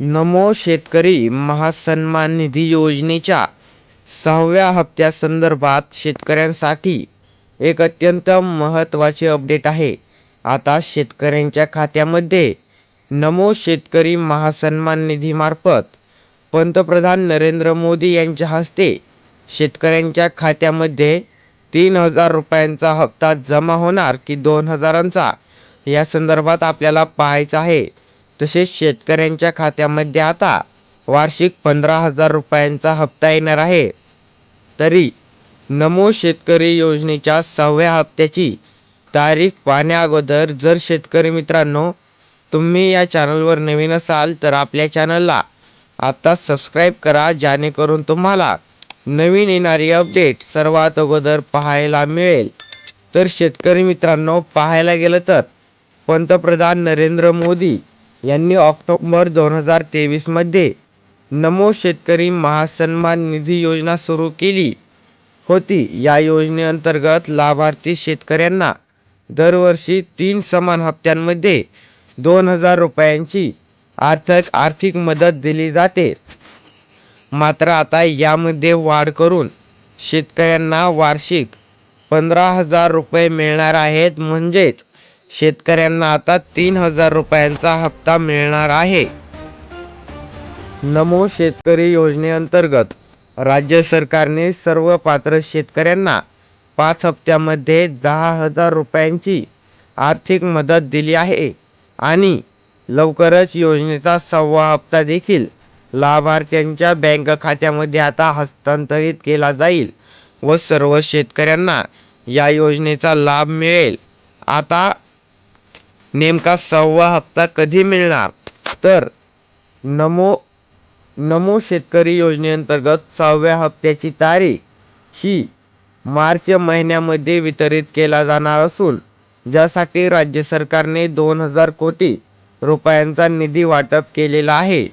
नमो शेतकरी महासन्मान निधी योजनेच्या सहाव्या हप्त्यासंदर्भात शेतकऱ्यांसाठी एक अत्यंत महत्त्वाचे अपडेट आहे. आता शेतकऱ्यांच्या खात्यामध्ये नमो शेतकरी महासन्मान निधीमार्फत पंतप्रधान नरेंद्र मोदी यांच्या हस्ते शेतकऱ्यांच्या खात्यामध्ये तीन हजार रुपयांचा हप्ता जमा होणार की दोन हजारांचा या संदर्भात आपल्याला पाहायचं आहे. तसेच शेतकऱ्यांच्या खात्यामध्ये आता वार्षिक पंधरा हजार रुपयांचा हप्ता येणार आहे. तरी नमो शेतकरी योजनेच्या सहाव्या हप्त्याची तारीख पाहण्याअगोदर जर शेतकरी मित्रांनो तुम्ही या चॅनलवर नवीन असाल तर आपल्या चॅनलला आता सबस्क्राईब करा जेणेकरून तुम्हाला नवीन येणारी अपडेट सर्वात अगोदर पाहायला मिळेल. तर शेतकरी मित्रांनो पाहायला गेलं तर पंतप्रधान नरेंद्र मोदी यांनी ऑक्टोबर दोन हजार तेवीसमध्ये नमो शेतकरी महासन्मान निधी योजना सुरू केली होती. या योजनेअंतर्गत लाभार्थी शेतकऱ्यांना दरवर्षी तीन समान हप्त्यांमध्ये दोन हजार रुपयांची आर्थिक आर्थिक मदत दिली जाते. मात्र आता यामध्ये वाढ करून शेतकऱ्यांना वार्षिक पंधरा हजार रुपये मिळणार आहेत म्हणजेच शेतकऱ्यांना आता तीन हजार रुपयांचा हप्ता मिळणार आहे. नमो शेतकरी योजनेअंतर्गत राज्य सरकारने सर्व पात्र शेतकऱ्यांना पाच हप्त्यामध्ये दहा हजार रुपयांची आर्थिक मदत दिली आहे आणि लवकरच योजनेचा सहावा हप्ता देखील लाभार्थ्यांच्या बँक खात्यामध्ये आता हस्तांतरित केला जाईल व सर्व शेतकऱ्यांना या योजनेचा लाभ मिळेल. आता नेमका सहावा हप्ता कधी मिळणार? तर नमो नमो शेतकरी योजनेअंतर्गत सहाव्या हप्त्याची तारीख ही मार्च महिन्यामध्ये वितरित केला जाणार असून ज्यासाठी राज्य सरकारने दोन हजार कोटी रुपयांचा निधी वाटप केलेला आहे.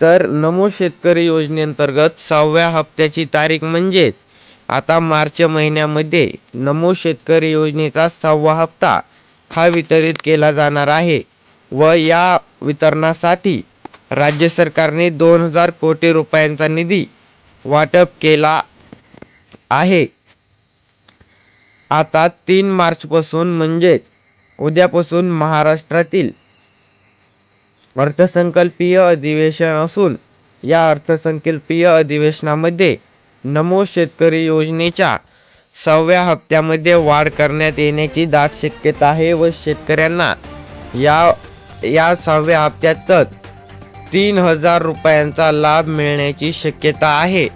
तर नमो शेतकरी योजनेअंतर्गत सहाव्या हप्त्याची तारीख म्हणजेच आता मार्च महिन्यामध्ये नमो शेतकरी योजनेचा सहावा हप्ता हा वितरित केला जाणार आहे व या वितरणासाठी राज्य सरकारने दोन हजार कोटी रुपयांचा निधी वाटप केला आहे. आता तीन मार्चपासून म्हणजेच उद्यापासून महाराष्ट्रातील अर्थसंकल्पीय अधिवेशन असून या अर्थसंकल्पीय अधिवेशनामध्ये नमो शेतकरी योजनेच्या सहाव्या हप्त्यामध्ये वाढ करण्यात येण्याची दाट शक्यता आहे व शेतकऱ्यांना या या सहाव्या हप्त्यातच तीन हजार रुपयांचा लाभ मिळण्याची शक्यता आहे.